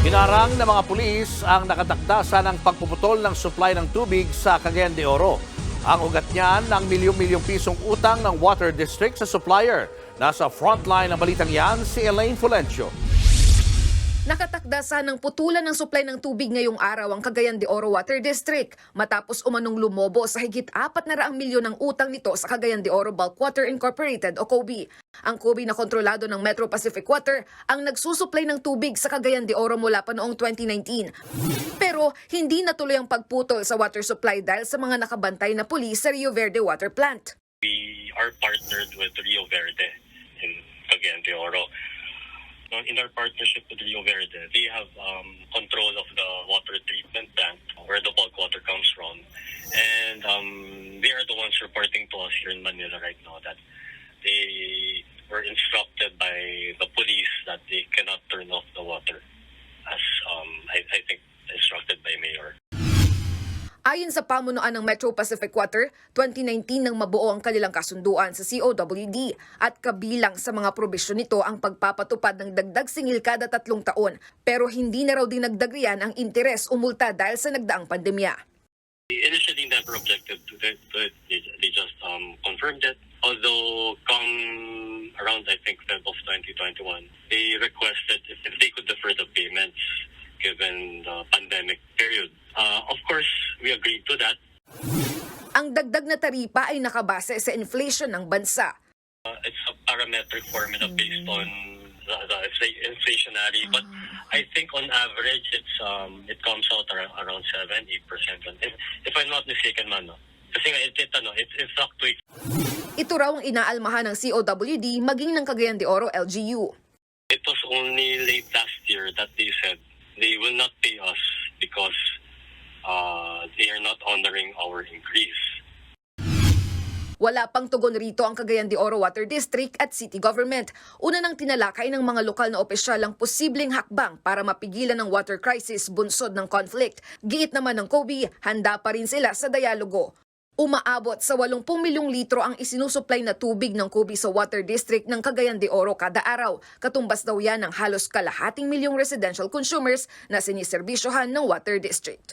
Hinarang ng mga pulis ang nakatakda ng pagpuputol ng supply ng tubig sa Cagayan de Oro. Ang ugat niyan ng milyong-milyong pisong utang ng Water District sa supplier. Nasa frontline ng balitang yan si Elaine Fulencio. Nakatakda sanang putulan ng supply ng tubig ngayong araw ang Cagayan de Oro Water District matapos umanong lumobo sa higit 400 milyon ng utang nito sa Cagayan de Oro Bulk Water Incorporated o COBI. Ang COBI na kontrolado ng Metro Pacific Water ang nagsusuplay ng tubig sa Cagayan de Oro mula pa noong 2019. Pero hindi natuloy ang pagputol sa water supply dahil sa mga nakabantay na pulis sa Rio Verde Water Plant. we are partnered with Rio Verde in Cagayan de Oro. Uh, In our partnership with Rio Verde, they have um, control of the water treatment plant where the bulk water comes from. And um, they are the ones reporting to us here in Manila right now that Ayon sa pamunuan ng Metro Pacific Water, 2019 nang mabuo ang kanilang kasunduan sa COWD at kabilang sa mga probisyon nito ang pagpapatupad ng dagdag singil kada tatlong taon pero hindi na raw dinagdag riyan ang interes o multa dahil sa nagdaang pandemya. Initially never objected to. To it. They, just um, confirmed it. Although come around, I think, Feb of 2021, they requested if they could defer the payments given the pandemic period. Uh, of course, we agreed to that. Ang dagdag na taripa ay nakabase sa inflation ng bansa. Uh, it's a parametric formula based on the, the infl- inflationary, but I think on average, it's um, it comes out around, around 7 8 percent. If, if I'm not mistaken, man, no? Kasi nga, it, it, ano, it, it fluctuates Ito raw ang inaalmahan ng COWD maging ng Cagayan de Oro LGU. It was only late last year that they said they will not pay us because uh, they are not honoring our increase. Wala pang tugon rito ang Cagayan de Oro Water District at City Government. Una nang tinalakay ng mga lokal na opisyal ang posibleng hakbang para mapigilan ang water crisis bunsod ng conflict. Giit naman ng COBI, handa pa rin sila sa dialogo. Umaabot sa 80 milyong litro ang isinusuplay na tubig ng COBI sa Water District ng Cagayan de Oro kada araw. Katumbas daw yan ng halos kalahating milyong residential consumers na siniserbisyohan ng Water District.